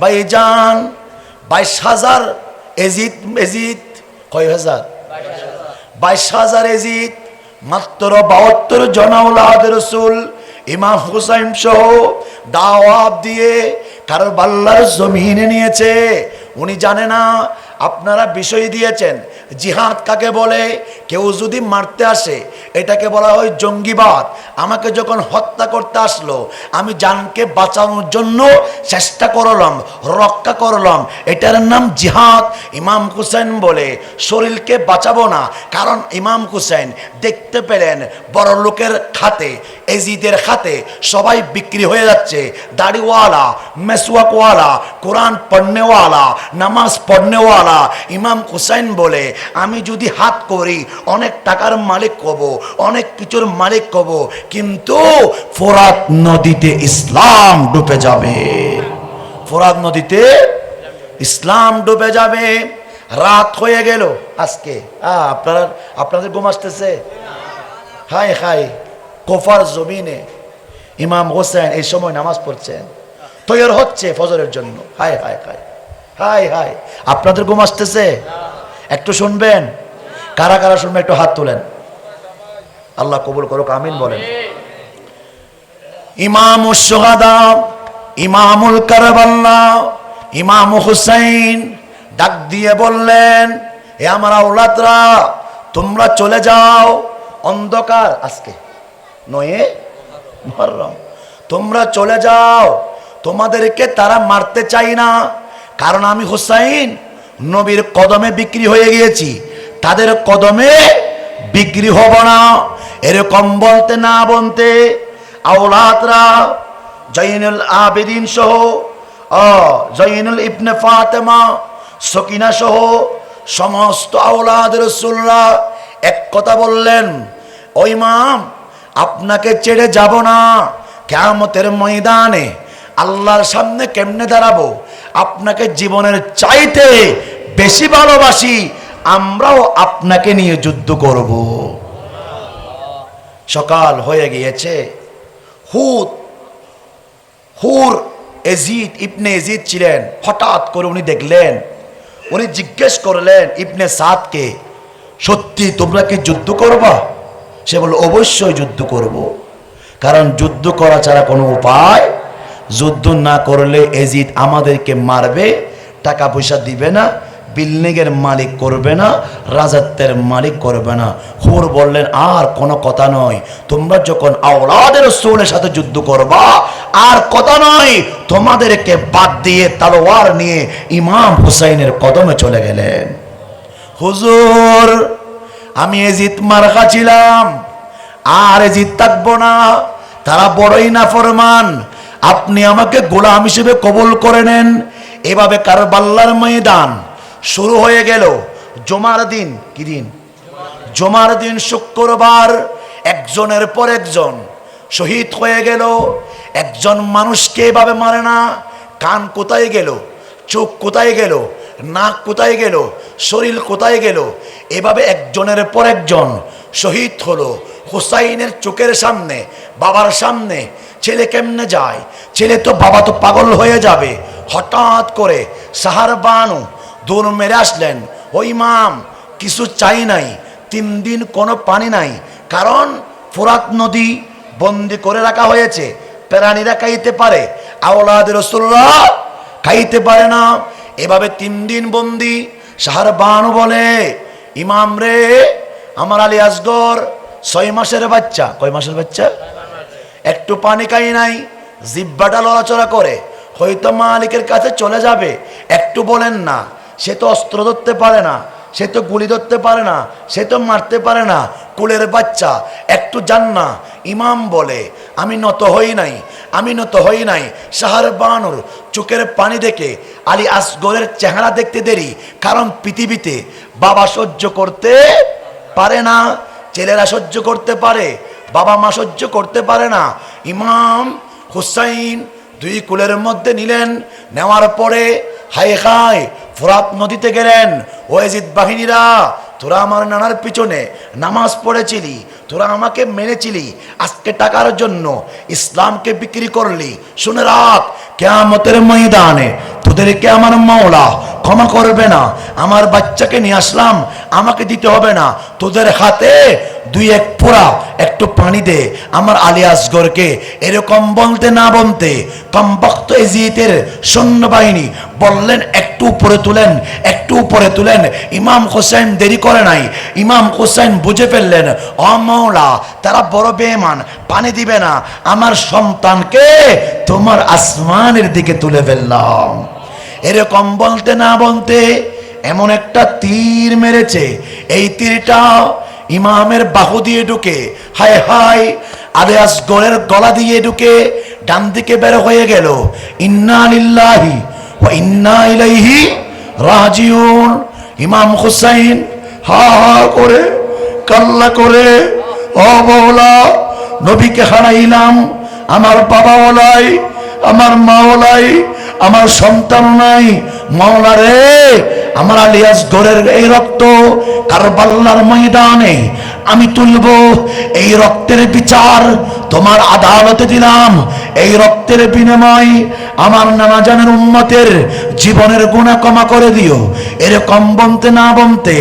ভাইজান বাইশ হাজার এজিত এজিত, কয় হাজার? বাইশ হাজার এজিত, মাত্র বাহাত্তর জনাউলাদ রসুল, ইমাম হুসাইন সহ দাওয়াব দিয়ে কারও বাল্লার জমিনে নিয়েছে। উনি জানে না আপনারা বিষয় দিয়েছেন। জিহাদ কাকে বলে? কেউ যদি মারতে আসে, এটাকে বলা হয় জঙ্গিবাদ। আমাকে যখন হত্যা করতে আসলো, আমি জানকে বাঁচানোর জন্য চেষ্টা করলাম, রক্ষা করলাম। এটার নাম জিহাদ। ইমাম হুসেন বলে, শরীরকে বাঁচাবো না। কারণ ইমাম হুসেন দেখতে পেলেন, বড় লোকের খাতে, এজিদের খাতে সবাই বিক্রি হয়ে যাচ্ছে। দাড়িওয়ালা, মেসওয়াকওয়ালা, কোরআন পড়নেওয়ালা, নামাজ পড়নেওয়ালা ইমাম হুসাইন বলে, আমি যদি হাত করি, অনেক টাকার মালিক কব অনেক কিছুর মালিক কব কিন্তু ফোরাত নদীতে ইসলাম ডুবে যাবে। ফোরাত নদীতে ইসলাম ডুবে যাবে। রাত হয়ে গেল আজকে। আপনারা, আপনাদের ঘুম আসতেছে? হাই হাই কোফার জমিনে ইমাম হোসেন এই সময় নামাজ পড়ছেন। তৈরি হচ্ছে ফজরের জন্য। হাই হাই হাই হাই হাই আপনাদের ঘুম আসতেছে? একটু শুনবেন? কারা কারা শুনবেন? একটু হাত তোলেন। আল্লাহ কবুল করুক, আমিন বলেন। ইমাম সোহাদা, ইমামুল কারবাল্লা, ইমাম হুসাইন ডাক দিয়ে বললেন, এ আমার আউলাদরা তোমরা চলে যাও অন্ধকার। আজকে? নয়ে মহরম। তোমরা চলে যাও। তোমাদেরকে তারা মারতে চাই না। কারণ আমি হুসাইন, নবীর কদমে বিক্রি হয়ে গিয়েছি। তাদের কদমে বিক্রি হব না। এরকম বলতে না বলতে আওলাদরা জৈনুল আবেদিন সহ জৈনুল ইবনে ফাতেমা, সকিনা সহ সমস্ত আওলাদ রসুল্লাহ এক কথা বললেন ওই মাম আপনাকে ছেড়ে যাব না। কেমতের ময়দানে আল্লাহর সামনে কেমনে দাঁড়াবো? আপনাকে জীবনের চাইতে বেশি ভালোবাসি, আমরাও আপনাকে নিয়ে যুদ্ধ করব। সকাল হয়ে গিয়েছে। হুদ হুর এজিদ, ইবনে এজিদ ছিলেন। হঠাৎ করে উনি দেখলেন, উনি জিজ্ঞেস করলেন ইবনে সাদকে, সত্যি তোমরা কি যুদ্ধ করবা? সে বলল, অবশ্যই যুদ্ধ করব। কারণ যুদ্ধ করা ছাড়া কোনো উপায় যুদ্ধ না করলে এজিদ আমাদেরকে মারবে, টাকা পয়সা দিবে না, বিল্ডিংয়ের মালিক করবে না, রাজত্বের মালিক করবে না। হুর বললেন, আর কোনো কথা নয়। তোমরা যখন আওলাদের সোলের সাথে যুদ্ধ করবা, আর কথা নয়, তোমাদেরকে বাদ দিয়ে তালোয়ার নিয়ে ইমাম হুসাইনের কদমে চলে গেলেন। হুজুর, আমি এজিত মার্কা ছিলাম, আর এজিত থাকব না, তারা বড়ই না ফরমান আপনি আমাকে গোলাম হিসেবে কবল করে নেন। এভাবে কারবাল্লার ময়দান শুরু হয়ে গেল। জমার দিন, কি দিন? জমার দিন শুক্রবার, একজনের পর একজন শহীদ হয়ে গেল। একজন মানুষকে এভাবে মারে না। কান কোথায় গেল? চোখ কোথায় গেল? নাক কোথায় গেল? শরীর কোথায় গেল? এভাবে একজনের পর একজন শহীদ হলো হুসাইনের চোখের সামনে, বাবার সামনে। ছেলে কেমনে যায়? ছেলে তো বাবা তো পাগল হয়ে যাবে। হঠাৎ করে সাহার বানু দৌড় মেরে আসলেন। ওই মাম কিছু চাই নাই, তিন দিন কোনো পানি নাই, কারণ ফোরাত নদী বন্দি করে রাখা হয়েছে। প্রাণীরা খাইতে পারে, আওলাদ রসুল্লাহ খাইতে পারে না। এভাবে তিন দিন বন্দি। সাহার বানু বলে, ইমাম রে আমার আলী আসগর ছয় মাসের বাচ্চা। কয় মাসের বাচ্চা? একটু পানি খাই নাই, জিব্বাটা লড়াচড়া করে। হয়তো মালিকের কাছে চলে যাবে। একটু বলেন না, সে তো অস্ত্র ধরতে পারে না, সে তো গুলি ধরতে পারে না, সে তো মারতে পারে না। কুলের বাচ্চা, একটু যান না। ইমাম বলে, আমি নত হই নাই, আমি নত হই নাই। সাহার বানুর চোখের পানি দেখে আলী আসগরের চেহারা দেখতে দেরি, কারণ পৃথিবীতে বাবা সহ্য করতে পারে না, ছেলেরা সহ্য করতে পারে, বাবা মা সহ্য করতে পারে না। ইমাম হুসাইন দুই কুলের মধ্যে নিলেন, নেওয়ার পরে হাই হাই ফোরাত নদীতে গেলেন ওয়েজিদ বাহিনীরা, তোরা আমার নানার পিছনে নামাজ পড়েছিলি, তোরা আমাকে মেনেছিলি, আজকে টাকার জন্য ইসলামকে বিক্রি করলি। শুনে রাখ, কেয়ামতের ময়দানে তোদেরকে আমার মাওলা ক্ষমা করবে না। আমার বাচ্চাকে নিয়ে আসলাম, আমাকে দিতে হবে না। তোদের হাতে দুই এক পোড়া একটু পানি দে। আমার আলী আসগরকে এরকম বলতে না বলতে কমবক্ত এজিতের সৈন্যবাহিনী বললেন, একটু উপরে তুলেন, একটু উপরে তুলেন। ইমাম হোসেন দেরি করে নাই। ইমাম হোসেন বুঝে ফেললেন অমৌলা তারা বড় বেমান পানি দিবে না। আমার সন্তানকে তোমার আসমানের দিকে তুলে ফেললাম। এরকম বলতে না বলতে এমন একটা তীর মেরেছে। এই তীরটা ইমামের বাহু দিয়ে ঢুকে, হায় হায় আলিয়াস গড়ের গলা দিয়ে ঢুকে ডান দিকে বের হয়ে গেল। ইন্না লিল্লাহি ওয়া ইন্না ইলাইহি রাজিউন। ইমাম হুসাইন হা হা করে, কাল্লা করে, ও মৌলা নবীকে হারাইলাম, আমার বাবা ওলাই আমার মাওলাই আমার সন্তান নাই। মাওলা রে, আমার আলিয়াস গড়ের এই রক্ত কারবাল্লার ময়দানে আমি তুলব। এই রক্তের বিচার তোমার আদালতে দিলাম। এই রক্তের বিনিময় আমার নানা জানের উম্মতের জীবনের গুণা কমা করে দিও। এরকম বলতে না বলতে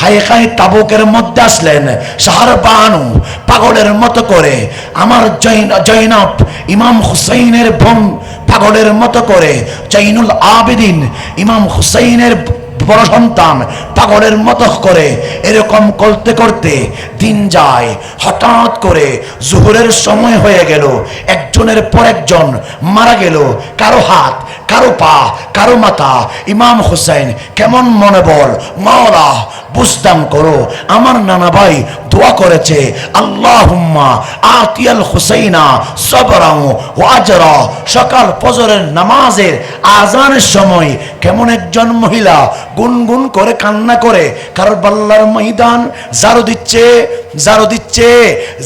হাই হাই তাবুকের মধ্যে আসলেন সাহার বানু পাগলের মতো করে। আমার জৈন, জৈনব ইমাম হুসাইনের বোন পাগলের মতো করে। জৈনুল আবেদিন ইমাম হুসাইনের বড় সন্তান পাগলের মতো করে এরকম করতে করতে দিন যায়। হঠাৎ করে জোহরের সময় হয়ে গেল। একজনের পর একজন মারা গেল। কারও হাত, কারও পা, কারও মাথা। ইমাম হুসাইন কেমন মনে বল মাওলা বুঝতাম, করো। আমার নানা ভাই দোয়া করেছে, আল্লাহুম্মা আতিয়াল হুসাইনা সবরাও ওয়াজরা সকাল ফজরের নামাজের আজানের সময় কেমন একজন মহিলা গুনগুন করে কান্না করে, কারোর বাল্লার ময়দান জারো দিচ্ছে জারো দিচ্ছে।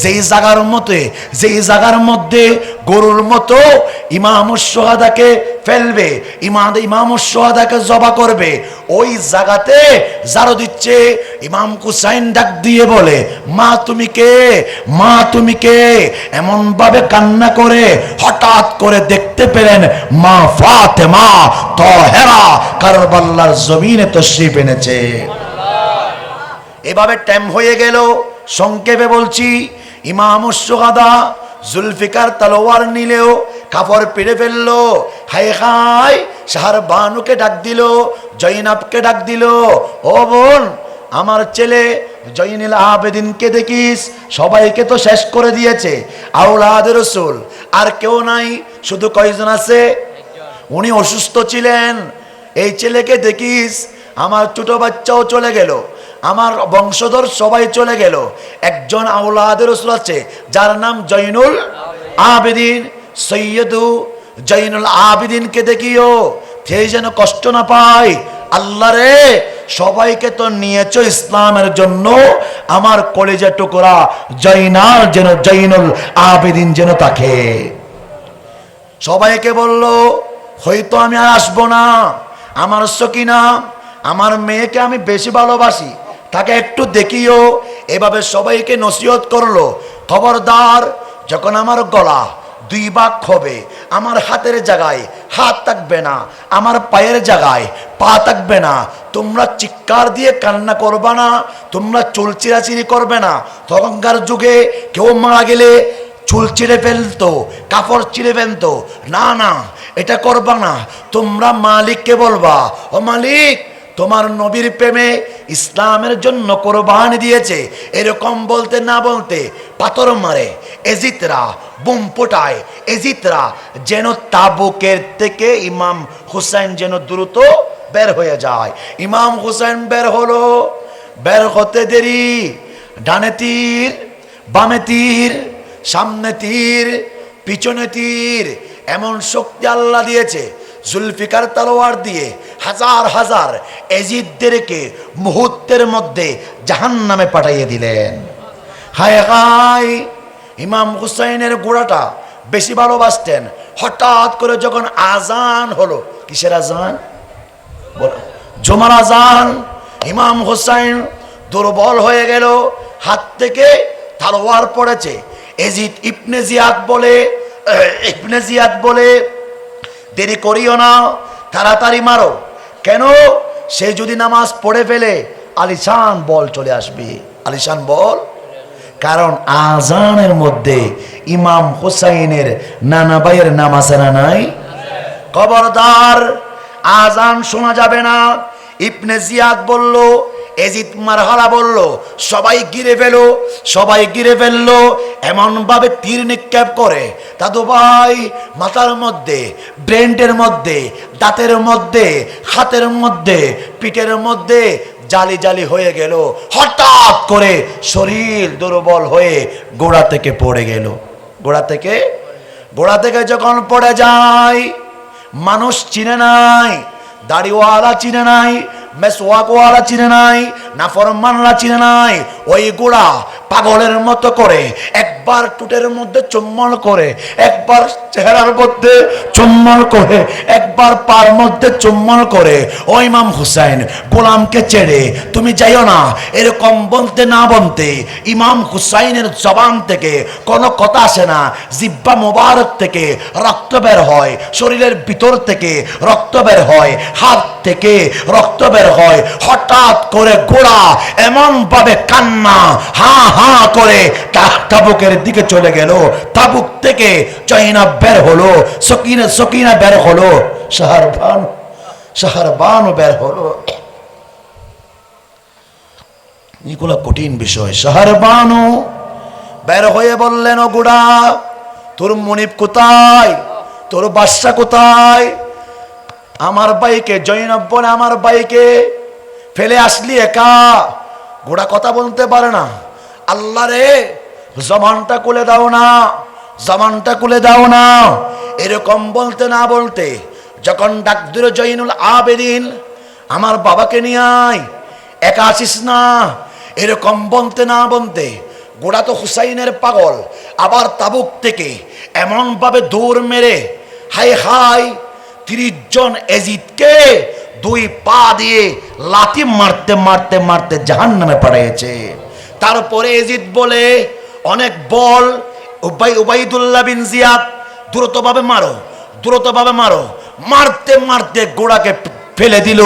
যেই জায়গার মতে যেই জায়গার মধ্যে গরুর মতো ইমাম সোহাদাকে ফেলবে, ইমাম ইমাম সোহাদাকে জবা করবে। ওই জায়গাতে জারো দিচ্ছে ইমাম কুসাইন ডাক দিয়ে বলে, মা, তুমি কে? মা, তুমি কে? এমন ভাবে কান্না করে হঠাৎ করে দেখতে পেলেন মা ফাতে মা তো ফাতেমা তহেরা কারবাল্লার জমিনে তশরিফ এনেছে। এভাবে টাইম হয়ে গেল, সংক্ষেপে বলছি ইমাম সোহাদা জুলফিকার তলোয়ার নিলেও, কাপড় পেরে ফেলল হাই হাই শাহার বানুকে ডাক দিল জৈনাবকে ডাক দিল, ও বোন, আমার ছেলে জৈনুল আবেদিনকে দেখিস, সবাইকে তো শেষ করে দিয়েছে আউলাদ রসুল, আর কেউ নাই, শুধু কয়জন আছে? উনি অসুস্থ ছিলেন, এই ছেলেকে দেখিস, আমার ছোট বাচ্চাও চলে গেল আমার বংশধর সবাই চলে গেল। একজন আউলাদের রসুল আছে, যার নাম জৈনুল আবেদিন। সৈয়দু জৈনুল আবেদিনকে দেখিও সে যেন কষ্ট না পায়। আল্লাহ রে, সবাইকে তো নিয়েছো ইসলামের জন্য। আমার কলেজের টুকরা জৈনার যেন জৈনুল আবেদিন যেন তাকে সবাইকে বলল, হয়তো আমি আর আসব না। আমার সকিনা আমার মেয়েকে আমি বেশি ভালোবাসি। তাকে একটু দেখিও। এভাবে সবাইকে নসিহত করল। খবরদার, যখন আমার গলা দুই ভাগ হবে, আমার হাতের জায়গায় হাত থাকবে না, আমার পায়ের জায়গায় পা থাকবে না, তোমরা চিৎকার দিয়ে কান্না করবে না, তোমরা চুল চিরাচিরি করবে না। তখনকার যুগে কেউ মারা গেলে চুল চিড়ে ফেলতো, কাপড় চিড়ে ফেলতো। না না, এটা করবা না। তোমরা মালিককে বলবা, ও মালিক তোমার নবীর প্রেমে ইসলামের জন্য কোরবানি দিয়েছে। এরকম বলতে না বলতে পাথর মারে। এজিতরা বুম পোটায় এজিতরা যেন তাবুকের থেকে ইমাম হুসাইন যেন দ্রুত বের হয়ে যায়। ইমাম হুসাইন বের হলো। বের হতে দেরি। ডানে তীর, বামে তীর, সামনে তীর, পিছনে তীর। এমন শক্তি আল্লাহ দিয়েছে। জুলফিকার তলোয়ার দিয়ে হাজার হাজার এজিদদেরকে মুহূর্তের মধ্যে জাহান নামে পাঠাইয়ে দিলেন। হায় হায়, ইমাম হুসাইনের গোড়াটা বেশি ভালোবাসতেন। হঠাৎ করে যখন আজান হলো, কিসের আজান জমার আজান ইমাম হুসাইন দুর্বল হয়ে গেল, হাত থেকে তালোয়ার পড়েছে। এজিদ ইবনে জিয়াদ বলে ইবনে জিয়াদ বলে দেরি করিও না, তাড়াতাড়ি মারো। কেন? সে যদি নামাজ পড়ে ফেলে, আলিশান বল চলে আসবে। আলিশান বল? কারণ আজানের মধ্যে ইমাম হুসাইনের নানা ভাইয়ের নাম আছে না নাই? খবরদার, আজান শোনা যাবে না। ইবনে জিয়াদ বলল এজিদ মারহালা বলল, সবাই গিরে ফেলো, সবাই গিরে ফেলল এমন ভাবে তীর নিক্ষেপ করে। দাদু ভাই, মাথার মধ্যে, ব্রেন্ডের মধ্যে, দাঁতের মধ্যে, হাতের মধ্যে, পিঠের মধ্যে জালি জালি হয়ে গেল। হঠাৎ করে শরীর দুর্বল হয়ে গোড়া থেকে পড়ে গেল। গোড়া থেকে? গোড়া থেকে যখন পড়ে যায়, মানুষ চিনে নাই, দাড়িওয়ালা চিনে নাই মেসওয়াকওয়ালা চিনে নাই নাফরমানরা চিনে নাই ওই গোড়া পাগলের মতো করে একবার টুটের মধ্যে চুম্বন করে, একবার চেহারার মধ্যে চুম্বন করে, একবার পার মধ্যে চুম্বন করে, ও ইমাম হুসাইন, গোলামকে ছেড়ে তুমি যাইও না। এরকম বলতে না বলতে ইমাম হুসাইনের জবান থেকে কোনো কথা আসে না। জিব্বা মোবারক থেকে রক্ত বের হয়, শরীরের ভিতর থেকে রক্ত বের হয়, হাত থেকে রক্ত বের হয়। হঠাৎ করে গোড়া এমন ভাবে কান্না, হা হা করে তা- তাবুকের দিকে চলে গেল। তাবুক থেকে চৈনা বের হলো, সকিনা সকিনা বের হলো, শাহরবান, শাহরবানও বের হলো। এগুলো কঠিন বিষয়। শাহরবানু বের হয়ে বললেন, ও গুড়া, তোর মনিব কোথায়? তোর বাদশা কোথায়? আমার বাইকে জৈনব বলে আমার বাইকে ফেলে আসলি একা? গোড়া কথা বলতে পারে না। আল্লাহ রে জমানটা কুলে দাও না, জমানটা কুলে দাও না। এরকম বলতে না বলতে যখন ডাক দিল জৈনুল আবেদিন, আমার বাবাকে নিয়ে আয়, একা আসিস না। এরকম বলতে না বলতে গোড়া তো হুসাইনের পাগল, আবার তাবুক থেকে এমনভাবে দৌড় মেরে হাই হাই তিরিশ জন এজিদকে দুই পা দিয়ে লাথি মারতে মারতে মারতে জাহান নামে পাঠিয়েছে তারপরে এজিদ বলে অনেক বল, উবাই, উবাইদুল্লাহ বিন জিয়াদ, দ্রুতভাবে মারো দ্রুতভাবে মারো। মারতে মারতে গোড়াকে ফেলে দিল।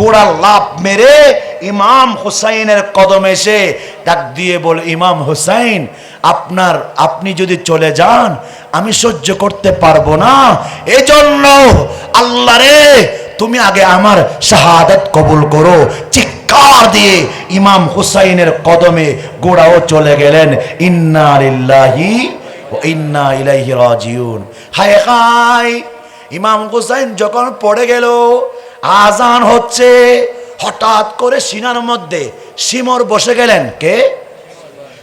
গোড়া লাভ মেরে ইমাম হুসাইনের কদম এসে ডাক দিয়ে বলে, ইমাম হুসাইন, আপনার, আপনি যদি চলে যান, আমি সহ্য করতে পারব না। এজন্য আল্লাহ রে, তুমি আগে আমার শাহাদাত কবুল করো চিৎকার দিয়ে ইমাম হুসাইনের কদমে গোড়াও চলে গেলেন, ইন্না লিল্লাহি ওয়া ইন্না ইলাইহি রাজিউন। হায় হায়! ইমাম হুসাইন যখন পড়ে গেল, আজান হচ্ছে, হঠাৎ করে সিনার মধ্যে সিমর বসে গেলেন। কে?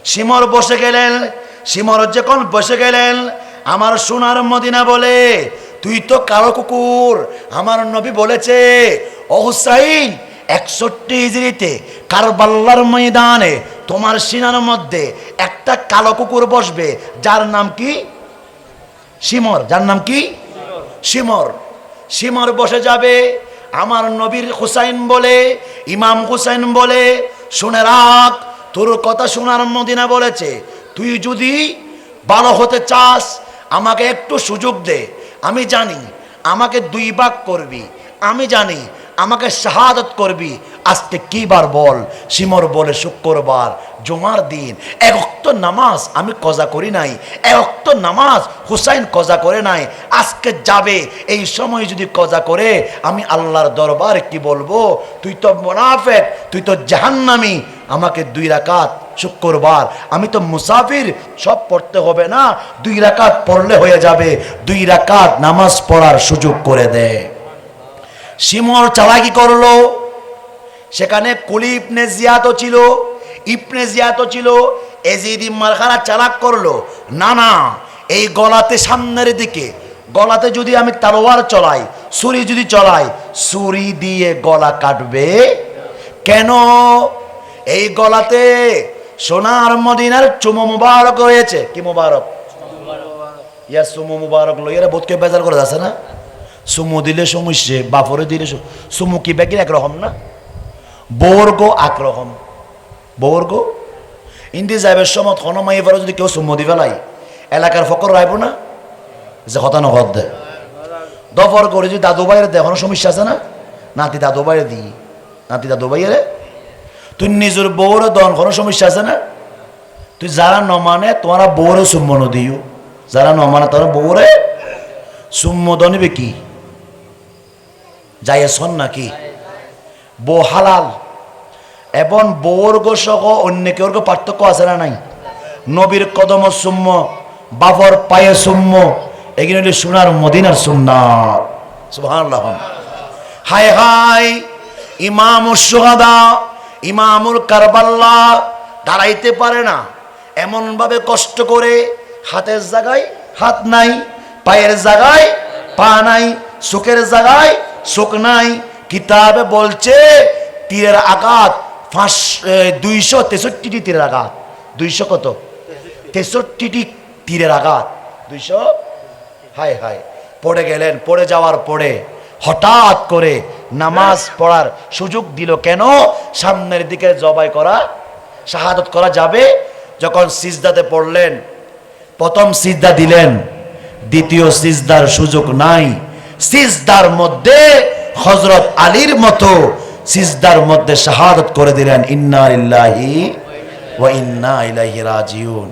সিমর বসে গেলেন। সিমর যখন বসে গেলেন, আমার সোনার মদিনা বলে, তুই তো কালো কুকুর। আমার নবী বলেছে, ও হুসাইন একষট্টি হিজড়িতে কারবাল্লার ময়দানে তোমার সিনার মধ্যে একটা কালো কুকুর বসবে, যার নাম কি? সিমর যার নাম কি? সিমর সিমর বসে যাবে। আমার নবীর হুসাইন বলে, ইমাম হুসাইন বলে, শুনে রাখ, তোর কথা শোনার মদিনা বলেছে। তুই যদি ভালো হতে চাস, আমাকে একটু সুযোগ দে। আমি জানি, আমাকে দুই ভাগ করবি। আমি জানি আমাকে শাহাদত করবি। আজকে কি বার বল? সিমর বলে, শুক্রবার, জুমার দিন। এক অক্ত নামাজ আমি কজা করি নাই। এক অক্ত নামাজ হুসাইন কজা করে নাই। আজকে যাবে, এই সময় যদি কজা করে, আমি আল্লাহর দরবার কি বলব? তুই তো মোনাফেক, তুই তো জাহান্নামি। আমাকে দুই রাকাত শুক্রবার। আমি তো মুসাফির, সব পড়তে হবে না। দুই রাকাত পড়লে হয়ে যাবে। দুই রাকাত নামাজ পড়ার সুযোগ করে দেয় সিমর চালাকি করল। সেখানে কুলি ইবনে জিয়াতও ছিল, ইবনে জিয়াতও ছিল, এজিদ মারখানা চালাক করল। না না, এই গলাতে সামনের দিকে, গলাতে যদি আমি তালোয়ার চলাই, ছুরি যদি চলাই, ছুরি দিয়ে গলা কাটবে? কেন? এই গলাতে সোনার মদিনার চুমো মুবারক রয়েছে। কি মুবারক? ইয়া চুমো মুবারক লইয়ারা বোধকে বেজার করে যাচ্ছে না? সুমো দিলে সমস্যে বাপরে দিলে সম- কি ব্যাগের একরকম না? বর্গ আক্রহম বর্গ ইন্দি যাইবের সময় হনমাই এবারে যদি কেউ সুমো দি ফেলাই এলাকার ফকর রাইব না? যে হতা নগদ দে। দফর করে যদি দাদু ভাইয়ের দেখানো সমস্যা আছে না? নাতি দাদু ভাইয়ের দি। নাতি দাদু ভাইয়ের? তুই নিজের বউর দন কোনো সমস্যা আছে না? তুই যারা নমানে মানে তোমারা বউরে সুম্ম দিও। যারা নমানে মানে তোরা বউরে সুম্ম দনিবে কি? যাই নাকি? বউ হালাল। এবং বউর সহ অন্য কেউ পার্থক্য আছে না নাই? নবীর কদম সুম্ম বাবর পায়ে সুম্ম, এগুলো হলো সোনার মদিনার সুন্নাত। সুবহানাল্লাহ। হায় হায় ইমাম সোহাদা, ইমামুল কারবাল্লা দাঁড়াইতে পারে না। এমনভাবে কষ্ট করে হাতের জায়গায় হাত নাই, পায়ের জায়গায় পা নাই, চোখের জায়গায় চোখ নাই, কিতাবে বলছে তীরের আঘাত, পাঁচ দুইশো তেষট্টিটি তীরের আঘাত। দুইশো কত? তেষট্টিটি তীরের আঘাত। দুইশো? হায় হায়। পড়ে গেলেন, পড়ে যাওয়ার পরে হঠাৎ করে নামাজ পড়ার সুযোগ দিল কেন? সামনের দিকে জবাই করা, শাহাদত করা যাবে? যখন সিজদাতে পড়লেন, প্রথম সিজদা দিলেন, দ্বিতীয় সিজদার সুযোগ নাই। সিজদার মধ্যে হজরত আলীর মতো সিজদার মধ্যে শাহাদত করে দিলেন, ইন্না ইল্লাহি ওয়া ইন্না ইলাইহি রাজিউন।